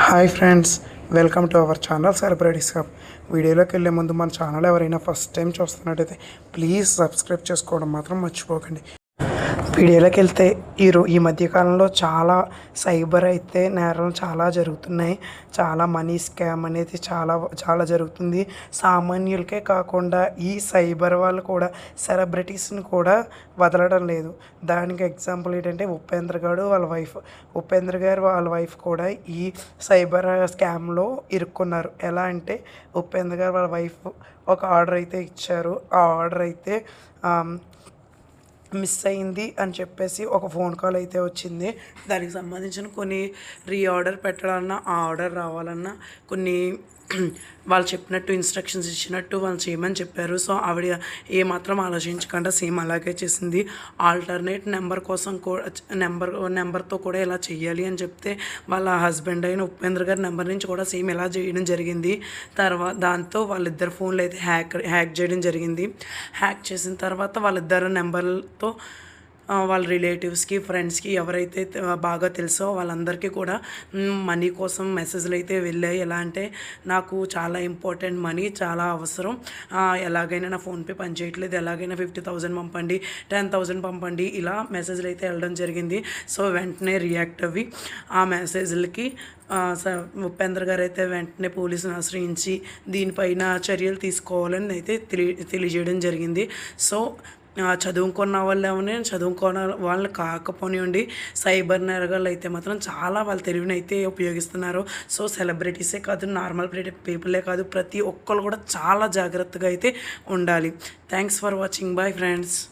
Hi friends welcome to our channel celebrities cup వీడియోలోకి వెళ్ళే ముందు మన ఛానల్ ఎవరైనా ఫస్ట్ టైం చూస్తున్నట్టయితే ప్లీజ్ సబ్స్క్రైబ్ చేసుకోవడం మాత్రం మర్చిపోకండి. వీడియోలోకి వెళ్తే ఈ రో ఈ మధ్యకాలంలో చాలా సైబర్ అయితే నేరాలు చాలా జరుగుతున్నాయి. చాలా మనీ స్కామ్ అనేది చాలా చాలా జరుగుతుంది. సామాన్యులకే కాకుండా ఈ సైబర్ వాళ్ళు కూడా సెలబ్రిటీస్ని కూడా వదలడం లేదు. దానికి ఎగ్జాంపుల్ ఏంటంటే ఉపేంద్ర గారు వాళ్ళ వైఫ్ ఉపేంద్ర గారు వాళ్ళ వైఫ్ కూడా ఈ సైబర్ స్కామ్లో ఇరుక్కున్నారు. ఎలా అంటే ఉపేంద్ర గారు వాళ్ళ వైఫ్ ఒక ఆర్డర్ అయితే ఇచ్చారు. ఆ ఆర్డర్ అయితే మిస్ అయింది అని చెప్పేసి ఒక ఫోన్ కాల్ అయితే వచ్చింది. దానికి సంబంధించిన కొన్ని రీఆర్డర్ పెట్టాలన్నా ఆ ఆర్డర్ రావాలన్నా కొన్ని వాళ్ళు చెప్పినట్టు ఇన్స్ట్రక్షన్స్ ఇచ్చినట్టు వాళ్ళు చేయమని చెప్పారు. సో ఆవిడ ఏమాత్రం ఆలోచించకుండా సేమ్ అలాగే చేసింది. ఆల్టర్నేట్ నెంబర్ కోసం కూడా నెంబర్ నెంబర్తో కూడా ఇలా చేయాలి అని చెప్తే వాళ్ళ హస్బెండ్ అయిన ఉపేంద్ర గారి నెంబర్ నుంచి కూడా సేమ్ ఇలా చేయడం జరిగింది. తర్వాత దాంతో వాళ్ళిద్దరు ఫోన్లు అయితే హ్యాక్ హ్యాక్ చేయడం జరిగింది. హ్యాక్ చేసిన తర్వాత వాళ్ళిద్దరు నెంబర్లతో వాళ్ళ రిలేటివ్స్కి ఫ్రెండ్స్కి ఎవరైతే బాగా తెలుసో వాళ్ళందరికీ కూడా మనీ కోసం మెసేజ్లు అయితే వెళ్ళాయి. ఎలా అంటే నాకు చాలా ఇంపార్టెంట్ మనీ చాలా అవసరం. ఎలాగైనా నా ఫోన్పే పనిచేయట్లేదు ఎలాగైనా ఫిఫ్టీ థౌజండ్ పంపండి టెన్ థౌజండ్ పంపండి. ఇలా మెసేజ్లు అయితే వెళ్ళడం జరిగింది. సో వెంటనే రియాక్ట్ అవి ఆ మెసేజ్లకి ఉపేంద్ర గారు అయితే వెంటనే పోలీసును ఆశ్రయించి దీనిపైన చర్యలు తీసుకోవాలని అయితే తెలియ తెలియజేయడం జరిగింది. సో చదువుకున్న వాళ్ళని చదువుకున్న వాళ్ళు కాకపోనివ్వండి సైబర్ నేరగాళ్ళు అయితే మాత్రం చాలా వాళ్ళ తెలివిని అయితే ఉపయోగిస్తున్నారు. సో సెలబ్రిటీసే కాదు నార్మల్ పీపులే కాదు ప్రతి ఒక్కరు కూడా చాలా జాగ్రత్తగా అయితే ఉండాలి. Thanks for watching. Bye friends.